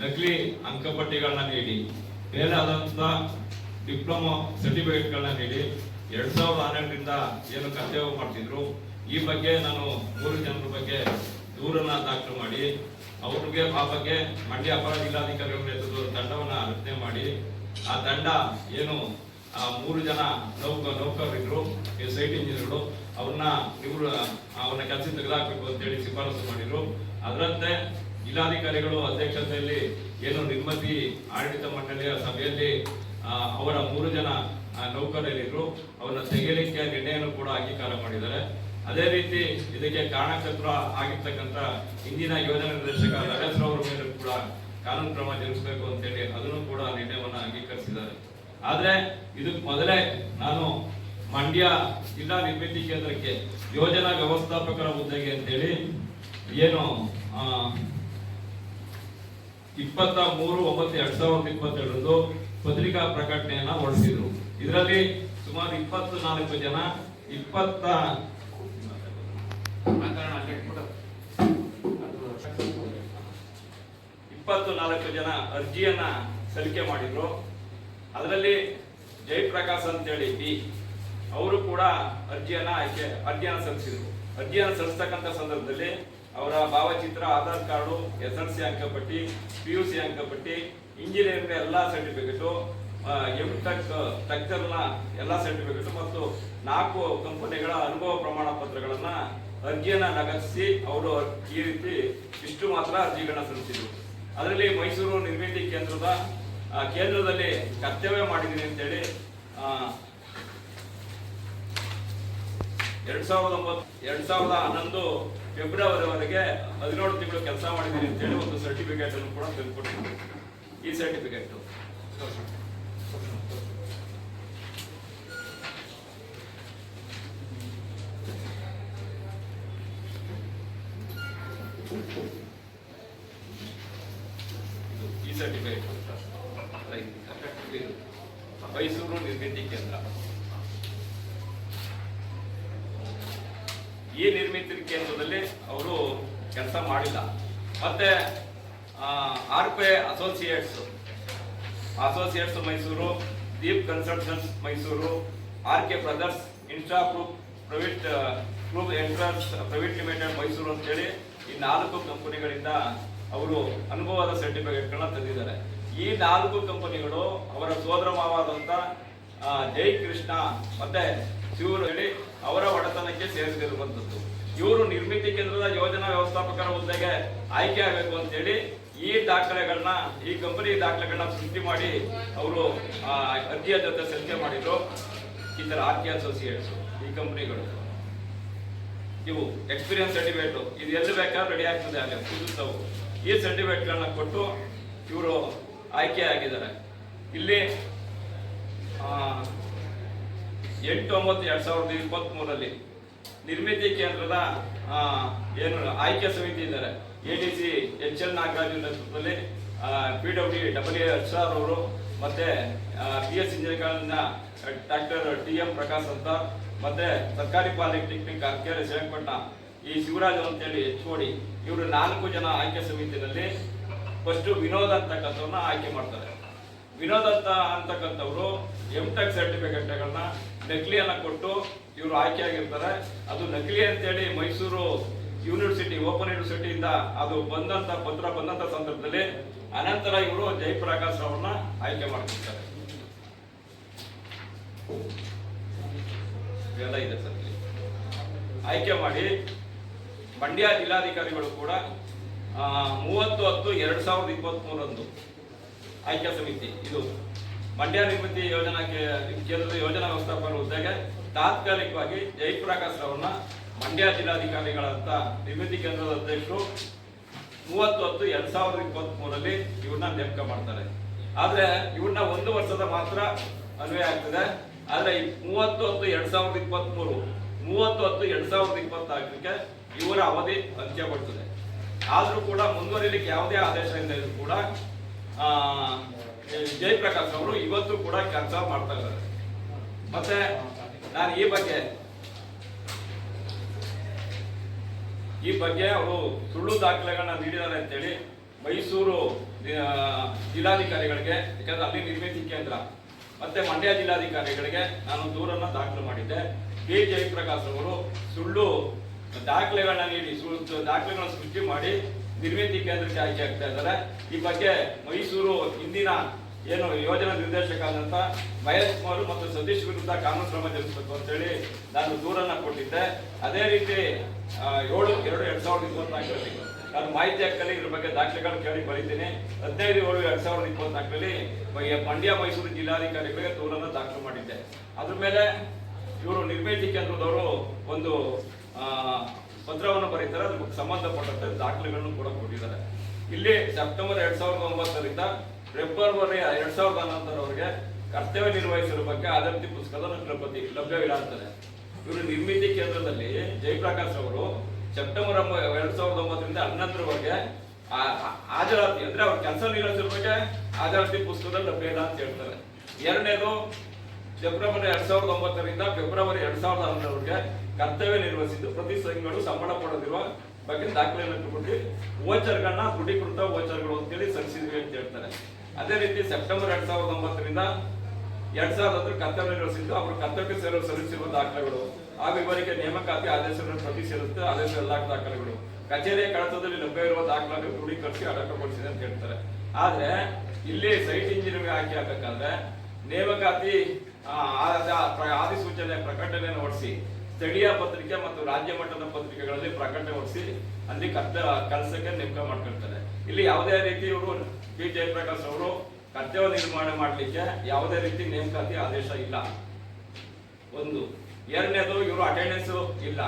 ನಕಲಿ ಅಂಕಪಟ್ಟಿಗಳನ್ನ ನೀಡಿ ಆದಂತಹ ಡಿಪ್ಲೊಮಾ ಸರ್ಟಿಫಿಕೇಟ್ಗಳನ್ನ ನೀಡಿ, ಎರಡ್ ಸಾವಿರದ ಹನ್ನೆರಡರಿಂದ ಏನು ಕರ್ತವ್ಯ ಮಾಡ್ತಿದ್ರು, ಈ ಬಗ್ಗೆ ನಾನು ಮೂರು ಜನರ ಬಗ್ಗೆ ದೂರನ್ನ ದಾಖಲು ಮಾಡಿ, ಅವ್ರಿಗೆ ಆ ಬಗ್ಗೆ ಮಂಡ್ಯ ಅಪರಾಧ ಜಿಲ್ಲಾಧಿಕಾರಿಗಳ ನೇತೃತ್ವದ ತಂಡವನ್ನ ರಚನೆ ಮಾಡಿ, ಆ ತಂಡ ಏನು, ಆ ಮೂರು ಜನ ನೌಕ, ನೌಕರರಿದ್ರು ಈ ಸೈಟ್ ಇಂಜಿನಿಯರ್ಗಳು, ಅವ್ರನ್ನ ಇವರು ಅವ್ರನ್ನ ಕೆಲಸ ತೆಗೆದುಹಾಕಬೇಕು ಅಂತೇಳಿ ಶಿಫಾರಸು ಮಾಡಿದ್ರು. ಅದರಂತೆ ಜಿಲ್ಲಾಧಿಕಾರಿಗಳು ಅಧ್ಯಕ್ಷತೆಯಲ್ಲಿ ಏನು ನಿರ್ಮತಿ ಆಡಳಿತ ಮಂಡಳಿಯ ಸಭೆಯಲ್ಲಿ ಅವರ ಮೂರು ಜನ ನೌಕರರಿದ್ರು. ಅವರನ್ನ ತೆಗೆಯಲಿಕ್ಕೆ ನಿರ್ಣಯವನ್ನು ಕೂಡ ಅಂಗೀಕಾರ ಮಾಡಿದ್ದಾರೆ. ಅದೇ ರೀತಿ ಇದಕ್ಕೆ ಕಾರಣಕರ್ತರ ಆಗಿರ್ತಕ್ಕಂಥ ಇಂದಿನ ಯೋಜನಾ ನಿರ್ದೇಶಕ ರಮೇಶ್ ಅವರ ಮೇಲೆ ಕೂಡ ಕಾನೂನು ಕ್ರಮ ಜರುಗಿಸಬೇಕು ಅಂತೇಳಿ ಅದನ್ನು ಕೂಡ ನಿರ್ಣಯವನ್ನು ಅಂಗೀಕರಿಸಿದ್ದಾರೆ. ಆದರೆ ಇದಕ್ಕೆ ಮೊದಲೇ ನಾನು ಮಂಡ್ಯ ಜಿಲ್ಲಾ ನಿರ್ಮಿತಿ ಕೇಂದ್ರಕ್ಕೆ ಯೋಜನಾ ವ್ಯವಸ್ಥಾಪಕರ ಹುದ್ದೆಗೆ ಅಂತೇಳಿ ಏನು ಇಪ್ಪತ್ತ ಮೂರು, ಒಂಬತ್ತು, ಎರಡ್ ಸಾವಿರದ ಇಪ್ಪತ್ತೆರಡರಂದು ಪತ್ರಿಕಾ ಪ್ರಕಟಣೆಯನ್ನ ಹೊರಡಿಸಿದ್ರು. ಇದರಲ್ಲಿ ಸುಮಾರು ಇಪ್ಪತ್ತು ನಾಲ್ಕು ಜನ ಇಪ್ಪತ್ತ ಇಪ್ಪತ್ತು ನಾಲ್ಕು ಜನ ಅರ್ಜಿಯನ್ನ ಸಲ್ಲಿಕೆ ಮಾಡಿದ್ರು. ಅದರಲ್ಲಿ ಜಯಪ್ರಕಾಶ್ ಅಂತೇಳಿ ಬಿ ಅವರು ಕೂಡ ಅರ್ಜಿಯನ್ನ ಆಯ್ಕೆ, ಅರ್ಜಿಯನ್ನು ಸಲ್ಲಿಸಿದ್ರು. ಅರ್ಜಿಯನ್ನು ಸಲ್ಲಿಸ್ತಕ್ಕಂಥ ಸಂದರ್ಭದಲ್ಲಿ ಅವರ ಭಾವಚಿತ್ರ, Aadhaar card, S L C ಅಂಕಪಟ್ಟಿ, ಪಿ ಯು ಸಿ ಅಂಕಪಟ್ಟಿ ಇಂಜಿನಿಯರಿಂಗ್ ಎಲ್ಲ ಸರ್ಟಿಫಿಕೇಟು ಎಂ ಟೆಕ್ ಟೆಕ್ಚರ್ನ ಎಲ್ಲ ಸರ್ಟಿಫಿಕೇಟ್ ಮತ್ತು ನಾಲ್ಕು ಕಂಪನಿಗಳ ಅನುಭವ ಪ್ರಮಾಣ ಪತ್ರಗಳನ್ನ ಅರ್ಜಿಯನ್ನ ನಗದಿಸಿ ಅವರು ಈ ರೀತಿ ಇಷ್ಟು ಮಾತ್ರ ಅರ್ಜಿಗಳನ್ನ ಸಲ್ಲಿಸಿದರು. ಅದರಲ್ಲಿ ಮೈಸೂರು ನಿರ್ಮಿತಿ ಕೇಂದ್ರದ ಕೇಂದ್ರದಲ್ಲಿ ಕರ್ತವ್ಯ ಮಾಡಿದ್ದೀನಿ ಅಂತೇಳಿ ಎರಡ್ ಸಾವಿರದ ಒಂಬತ್ತು, ಎರಡ್ ಸಾವಿರದ ಹನ್ನೊಂದು ಫೆಬ್ರವರಿವರೆಗೆ ಹದಿನೇಳು ತಿಂಗಳು ಕೆಲಸ ಮಾಡಿದ್ದೀನಿ ಅಂತೇಳಿ ಒಂದು ಸರ್ಟಿಫಿಕೇಟ್ ಅನ್ನು ಕೂಡ ತೆಗೆದುಕೊಟ್ಟಿದ್ದೀನಿ. ಈ ಸರ್ಟಿಫಿಕೇಟ್. ಈ ಸರ್ಟಿಫಿಕೇಟ್ ಮೈಸೂರು ನಿರ್ಗತಿ ಕೇಂದ್ರ. ಈ ನಿರ್ಮಿತಿ ಕೇಂದ್ರದಲ್ಲಿ ಅವರು ಕೆಲಸ ಮಾಡಿಲ್ಲ. ಮತ್ತೆ R P associates associates Mysuru Deep consultants Mysuru R K brothers Insta group private group entrance private limited Mysuru ಅಂತೇಳಿ ಈ ನಾಲ್ಕು ಕಂಪನಿಗಳಿಂದ ಅವರು ಅನುಭವದ ಸರ್ಟಿಫಿಕೇಟ್ಗಳನ್ನ ತಂದಿದ್ದಾರೆ. ಈ ನಾಲ್ಕು ಕಂಪನಿಗಳು ಅವರ ಸೋದರ ಮಾವಾದಂತ ಆ, ಜೈ ಕೃಷ್ಣ ಮತ್ತೆ ಶಿವರು ಹೇಳಿ ಅವರ ಒಡೆತನಕ್ಕೆ ಸೇರಿಸಿರುವಂತದ್ದು ಇವರು ನಿರ್ಮಿತಿ ಕೇಂದ್ರದ ಯೋಜನಾ ವ್ಯವಸ್ಥಾಪಕರ ಹುದ್ದೆಗೆ ಆಯ್ಕೆ ಆಗಬೇಕು ಅಂತೇಳಿ ಈ ದಾಖಲೆಗಳನ್ನ, ಈ ಕಂಪನಿ ದಾಖಲೆಗಳನ್ನ ಸೃಷ್ಟಿ ಮಾಡಿ ಅವರು ಅರ್ಜಿಯ ಜೊತೆ ಸಲ್ಲಿಕೆ ಮಾಡಿದ್ರು. ಈ ತರ ಆರ್ ಕೆ ಅಸೋಸಿಯೇಟ್ಸ್ ಈ ಕಂಪನಿಗಳು ಇವು ಎಕ್ಸ್ಪೀರಿಯನ್ಸ್ ಸರ್ಟಿಫಿಕೇಟ್ ಇದು ಎಲ್ಲಿ ಬೇಕಾದ್ರೂ ರೆಡಿ ಆಗ್ತದೆ ಅಲ್ಲಿ ಕೂದಿಸ್ತವು ಈ ಸರ್ಟಿಫಿಕೇಟ್ಗಳನ್ನ ಕೊಟ್ಟು ಇವರು ಆಯ್ಕೆ ಆಗಿದ್ದಾರೆ. ಇಲ್ಲಿ ಎಂಟು ಒಂಬತ್ತು ಎರಡು ಸಾವಿರದ ಇಪ್ಪತ್ತ್ ಮೂರರಲ್ಲಿ ನಿರ್ಮಿತಿ ಕೇಂದ್ರದ ಏನು, ಆಯ್ಕೆ ಸಮಿತಿ ಇದ್ದಾರೆ. A D C H L Nagaraju ನೇತೃತ್ವದಲ್ಲಿ P W W H R ಅವರು ಮತ್ತೆ ಪಿ ಎಸ್ ಇಂಜಿನಿಯರಿಂಗ್ನ ಡಾಕ್ಟರ್ ಟಿ ಎಂ ಪ್ರಕಾಶ್ ಅಂತ. ಮತ್ತೆ ಸರ್ಕಾರಿ ಪಾಲಿಟೆಕ್ನಿಕ್ ಅರ್ಕೆರೆ ಶ್ರೀರಂಗಪಟ್ಟಣ ಈ ಶಿವರಾಜ್ ಅಂತೇಳಿ ಎಚ್ ಓಡಿ ಇವರು ನಾಲ್ಕು ಜನ ಆಯ್ಕೆ ಸಮಿತಿನಲ್ಲಿ ಫಸ್ಟ್ ವಿನೋದ್ ಅಂತಕ್ಕಂಥವ್ರನ್ನ ಆಯ್ಕೆ ಮಾಡ್ತಾರೆ. ವಿನೋದ್ ಅಂತ ಅಂತಕ್ಕಂಥವ್ರು ಎಂ ಟೆಕ್ ಸರ್ಟಿಫಿಕೇಟ್ಗಳನ್ನ ನಕಲಿಯನ್ನ ಕೊಟ್ಟು ಇವರು ಆಯ್ಕೆ ಆಗಿರ್ತಾರೆ ಅದು ನಕಲಿ ಅಂತೇಳಿ ಮೈಸೂರು ಯೂನಿವರ್ಸಿಟಿ, ಓಪನ್ ಯೂನಿವರ್ಸಿಟಿಯಿಂದ ಅದು ಬಂದಂತ ಪತ್ರ ಬಂದಂತ ಸಂದರ್ಭದಲ್ಲಿ ಅನಂತರ ಇವರು ಜಯಪ್ರಕಾಶ್ ಅವ್ರನ್ನ ಆಯ್ಕೆ ಮಾಡ್ತಿರ್ತಾರೆ ಸರ್. ಆಯ್ಕೆ ಮಾಡಿ ಮಂಡ್ಯ ಜಿಲ್ಲಾಧಿಕಾರಿಗಳು ಕೂಡ ಮೂವತ್ತು ಹತ್ತು ಎರಡ್ ಸಾವಿರದ ಇಪ್ಪತ್ತ್ ಮೂರಂದು ಆಯ್ಕೆ ಸಮಿತಿ. ಇದು ಮಂಡ್ಯ ನಿವೃತ್ತಿ ಯೋಜನಾ ಕೇಂದ್ರದ ಯೋಜನಾ ವ್ಯವಸ್ಥಾಪಕರ ಹುದ್ದೆಗೆ ತಾತ್ಕಾಲಿಕವಾಗಿ ಜಯಪ್ರಕಾಶ್ ರವರನ್ನ ಮಂಡ್ಯ ಜಿಲ್ಲಾಧಿಕಾರಿಗಳಂತ ನಿವೃತ್ತಿ ಕೇಂದ್ರದ ಅಧ್ಯಕ್ಷರು ಮೂವತ್ತು ಹತ್ತು ಎರಡ್ ಸಾವಿರದ ಇಪ್ಪತ್ತ್ ಮೂರಲ್ಲಿ ಇವ್ರನ್ನ ನೇಮಕ ಮಾಡ್ತಾರೆ. ಆದ್ರೆ ಇವ್ರನ್ನ ಒಂದು ವರ್ಷದ ಮಾತ್ರ ಅನ್ವಯ ಆಗ್ತದೆ. ಆದ್ರೆ ಮೂವತ್ತು ಹತ್ತು ಎರಡ್ ಸಾವಿರದ ಇಪ್ಪತ್ತ್ ಮೂರು ಮೂವತ್ತು ಹತ್ತು ಎರಡ್ ಸಾವಿರದ ಇಪ್ಪತ್ನಾಲ್ಕಕ್ಕೆ ಇವರ ಅವಧಿ ಅಂತ್ಯಗೊಳ್ತದೆ. ಆದ್ರೂ ಕೂಡ ಮುಂದುವರಿಲಿಕ್ಕೆ ಯಾವುದೇ ಆದೇಶ ಇಲ್ಲ ಕೂಡ ಜಯಪ್ರಕಾಶ್ ಅವರು ಇವತ್ತು ಕೂಡ ಕೆಲಸ ಮಾಡ್ತಾ ಇದ್ದಾರೆ. ಮತ್ತೆ ನಾನು ಈ ಬಗ್ಗೆ ಈ ಬಗ್ಗೆ ಅವರು ಸುಳ್ಳು ದಾಖಲೆಗಳನ್ನ ನೀಡಿದ್ದಾರೆ ಅಂತೇಳಿ ಮೈಸೂರು ಜಿಲ್ಲಾಧಿಕಾರಿಗಳಿಗೆ, ಯಾಕಂದ್ರೆ ಅಲ್ಲಿ ನಿರ್ಮಿತಿ ಕೇಂದ್ರ, ಮತ್ತೆ ಮಂಡ್ಯ ಜಿಲ್ಲಾಧಿಕಾರಿಗಳಿಗೆ ನಾನು ದೂರನ್ನ ದಾಖಲು ಮಾಡಿದ್ದೆ. ಬಿ ಜಯಪ್ರಕಾಶ್ ಅವರು ಸುಳ್ಳು ದಾಖಲೆಗಳನ್ನ ನೀಡಿ, ಸುಳ್ಳು ದಾಖಲೆಗಳನ್ನ ಸೃಷ್ಟಿ ಮಾಡಿ ನಿರ್ಮಿತಿ ಕೇಂದ್ರಕ್ಕೆ ಆಯ್ಕೆ ಆಗ್ತಾ ಇದ್ದಾರೆ. ಈ ಬಗ್ಗೆ ಮೈಸೂರು ಇಂದಿನ ಏನು ಯೋಜನಾ ನಿರ್ದೇಶಕರಾದಂತ ಮಹೇಶ್ ಕುಮಾರ್ ಮತ್ತು ಸತೀಶ್ ವಿರುದ್ಧ ಕಾನೂನು ಕ್ರಮ ಜರುಗಿಸಬೇಕು ಅಂತೇಳಿ ನಾನು ದೂರನ್ನ ಕೊಟ್ಟಿದ್ದೆ. ಅದೇ ರೀತಿ ಏಳು, ಎರಡು, ಎರಡ್ ಸಾವಿರದ ಇಪ್ಪತ್ನಾಲ್ಕರಲ್ಲಿ ನಾನು ಮಾಹಿತಿ ಹಾಕಲಿ ಇದ್ರ ಬಗ್ಗೆ ದಾಖಲೆಗಳು ಕೇಳಿ ಬರೀತೀನಿ. ಹದಿನೈದು, ಏಳು, ಎರಡ್ ಸಾವಿರದ ಇಪ್ಪತ್ನಾಲ್ಕರಲ್ಲಿ ಮಂಡ್ಯ, ಮೈಸೂರು ಜಿಲ್ಲಾಧಿಕಾರಿಗಳಿಗೆ ದೂರನ್ನ ದಾಖಲು ಮಾಡಿದ್ದೆ. ಅದ್ರ ಮೇಲೆ ಇವರು ನಿರ್ಮಿತಿ ಕೇಂದ್ರದವರು ಒಂದು ಪತ್ರವನ್ನು ಬರೀತಾರೆ, ಅದಕ್ಕೆ ಸಂಬಂಧಪಟ್ಟಂತೆ ದಾಖಲೆಗಳನ್ನು ಕೂಡ ಕೊಟ್ಟಿದ್ದಾರೆ. ಇಲ್ಲಿ ಸೆಪ್ಟೆಂಬರ್ ಎರಡ್ ಸಾವಿರದ ಒಂಬತ್ತರಿಂದ ಫೆಬ್ರವರಿ ಎರಡ್ ಸಾವಿರದ ಹನ್ನೊಂದರವರೆಗೆ ಕರ್ತವ್ಯ ನಿರ್ವಹಿಸಿರುವ ಬಗ್ಗೆ ಆದರ್ತಿ ಪುಸ್ತಕದ ಲಭ್ಯವಿಲ್ಲ ಅಂತಾರೆ. ಇವರು ನಿರ್ಮಿತಿ ಕೇಂದ್ರದಲ್ಲಿ ಜಯಪ್ರಕಾಶ್ ಅವರು ಸೆಪ್ಟೆಂಬರ್ ಎರಡ್ ಸಾವಿರದ ಒಂಬತ್ತರಿಂದ ಹನ್ನೊಂದರವರೆಗೆ ಹಾಜರಾತಿ, ಅಂದ್ರೆ ಅವ್ರ ಕೆಲಸ ನಿರ್ವಹಿಸಿದ ಬಗ್ಗೆ ಹಾಜರಾತಿ ಪುಸ್ತಕದಲ್ಲಿ ಲಭ್ಯ ಇಲ್ಲ ಅಂತ ಹೇಳ್ತಾರೆ. ಎರಡನೇದು, ಫೆಬ್ರವರಿ ಎರಡ್ ಸಾವಿರದ ಒಂಬತ್ತರಿಂದ ಫೆಬ್ರವರಿ ಎರಡ್ ಸಾವಿರದ ಹನ್ನೊಂದರವರೆಗೆ ಕರ್ತವ್ಯ ನಿರ್ವಹಿಸಿದ್ದು. ಪ್ರತಿ ಸಂಘಗಳು ಸಂಬಳ ಪಡೆದಿರುವ ಬಗ್ಗೆ ದಾಖಲೆಯನ್ನು ಇಟ್ಟುಕೊಂಡು ವೋಚರ್ಗಳನ್ನ ದೃಢೀಕೃತ ಓಚರ್ಗಳು ಅಂತೇಳಿ ಸಲ್ಲಿಸಿದ್ವಿ ಅಂತ ಹೇಳ್ತಾರೆ. ಅದೇ ರೀತಿ ಸೆಪ್ಟೆಂಬರ್ ಎರಡ್ ಸಾವಿರದ ಒಂಬತ್ತರಿಂದ ಎರಡ್ ಸಾವಿರದ ಹತ್ತರ ಕರ್ತವ್ಯ ನಿರ್ವಹಿಸಿದ್ದು. ಅವರು ಕರ್ತವ್ಯಕ್ಕೆ ಸೇರಲು ಸಲ್ಲಿಸಿರುವ ದಾಖಲೆಗಳು. ಹಾಗೂ ಇವರಿಗೆ ನೇಮಕಾತಿ ಆದೇಶಗಳನ್ನು ಪ್ರತಿ ಸೇರುತ್ತೆ ಆದೇಶ ಎಲ್ಲಾ ದಾಖಲೆಗಳು. ಕಚೇರಿಯ ಕಡತದಲ್ಲಿ ಲಭ್ಯವಿರುವ ದಾಖಲೆಗಳು ದೃಢೀಕರಿಸಿ ಅಡಕಗೊಳಿಸಿದೆ ಅಂತ ಹೇಳ್ತಾರೆ. ಆದ್ರೆ ಇಲ್ಲಿ ಸೈಟ್ ಇಂಜಿನಿಯರ್ ಆಯ್ಕೆ ಆಗಬೇಕಾದ್ರೆ ನೇಮಕಾತಿ ಆ, ಆದ- ಪ್ರ- ಅಧಿಸೂಚನೆ ಪ್ರಕಟಣೆ ಹೊರಡಿಸಿ ಸ್ಥಳೀಯ ಪತ್ರಿಕೆ ಮತ್ತು ರಾಜ್ಯ ಮಟ್ಟದ ಪತ್ರಿಕೆಗಳಲ್ಲಿ ಪ್ರಕಟಣೆ ಹೊರಡಿಸಿ ಅಲ್ಲಿ ಕರ್ತ, ಕೆಲಸಕ್ಕೆ ನೇಮಕ ಮಾಡ್ಕೊಳ್ತಾರೆ. ಇಲ್ಲಿ ಯಾವುದೇ ರೀತಿ ಇವರು ಬಿ ಜಯಪ್ರಕಾಶ್ ಅವರು ಕರ್ತವ್ಯ ನಿರ್ಮಾಣ ಮಾಡಲಿಕ್ಕೆ ಯಾವುದೇ ರೀತಿ ನೇಮಕಾತಿ ಆದೇಶ ಇಲ್ಲ. ಒಂದು. ಎರಡನೇದು, ಇವರು ಅಟೆಂಡೆನ್ಸ್ ಇಲ್ಲ.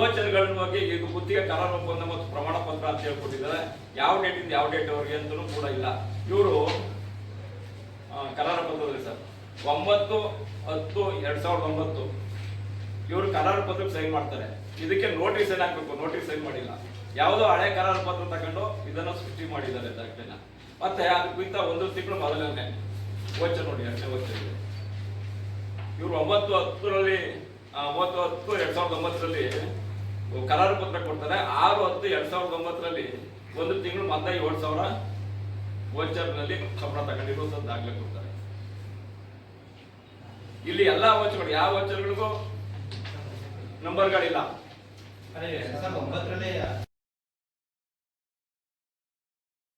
ಓಚರ್ಗಳ ಬಗ್ಗೆ ಈಗ ಗುತ್ತಿಗೆ ಕರಾರು ಒಪ್ಪಂದ ಮತ್ತು ಪ್ರಮಾಣ ಪತ್ರ ಅಂತ ಹೇಳ್ಕೊಟ್ಟಿದ್ದಾರೆ. ಯಾವ ಡೇಟಿಂದ ಯಾವ ಡೇಟ್ ಅವರಿಗೆ ಅಂತಲೂ ಕೂಡ ಇಲ್ಲ. ಇವರು ಕರಾರು ಪತ್ರದಲ್ಲಿ ಸರ್, ಒಂಬತ್ತು ಹತ್ತು ಎರಡ್ ಸಾವಿರದ ಒಂಬತ್ತು. ಇವರು ಕರಾರು ಪತ್ರಕ್ಕೆ ಸೈನ್ ಮಾಡ್ತಾರೆ. ಇದಕ್ಕೆ ನೋಟಿಸ್ ಏನಾಗಬೇಕು ಹಾಕ್ಬೇಕು? ನೋಟಿಸ್ ಸೈನ್ ಮಾಡಿಲ್ಲ. ಯಾವುದೋ ಹಳೆ ಕರಾರು ಪತ್ರ ತಗೊಂಡು ಇದನ್ನ ಸೃಷ್ಟಿ ಮಾಡಿದ್ದಾರೆ ದಾಖಲೆನ ಮತ್ತೆ ಅದಕ್ಕಿಂತ ಒಂದು ತಿಂಗಳು ಮೊದಲನೇ. ವೋಚರ್ ನೋಡಿ, ಎರಡನೇ ವಚ್ಚ ಇದೆ. ಇವರು ಒಂಬತ್ತು ಹತ್ತರಲ್ಲಿ ಒಂಬತ್ತು ಹತ್ತು, ಎರಡ್ ಸಾವಿರದ ಒಂಬತ್ತರಲ್ಲಿ ಕರಾರು ಪತ್ರ ಕೊಡ್ತಾರೆ. ಆರು ಹತ್ತು, ಎರಡ್ ಸಾವಿರದ ಒಂಬತ್ತರಲ್ಲಿ ಒಂದು ತಿಂಗಳು ಮತ್ತೆ ಏಳು ಸಾವಿರ ವೋಚರ್ನಲ್ಲಿ ಸಂಬಳ ತಗೊಂಡಿರುವಂತ ದಾಖಲೆ ಕೊಡ್ತಾರೆ. ಇಲ್ಲಿ ಎಲ್ಲಾ ವೋಚರ್ಗಳು, ಯಾವ ವೋಚರ್ಗಳಿಗೂ ನಂಬರ್ಗಳಿಲ್ಲ.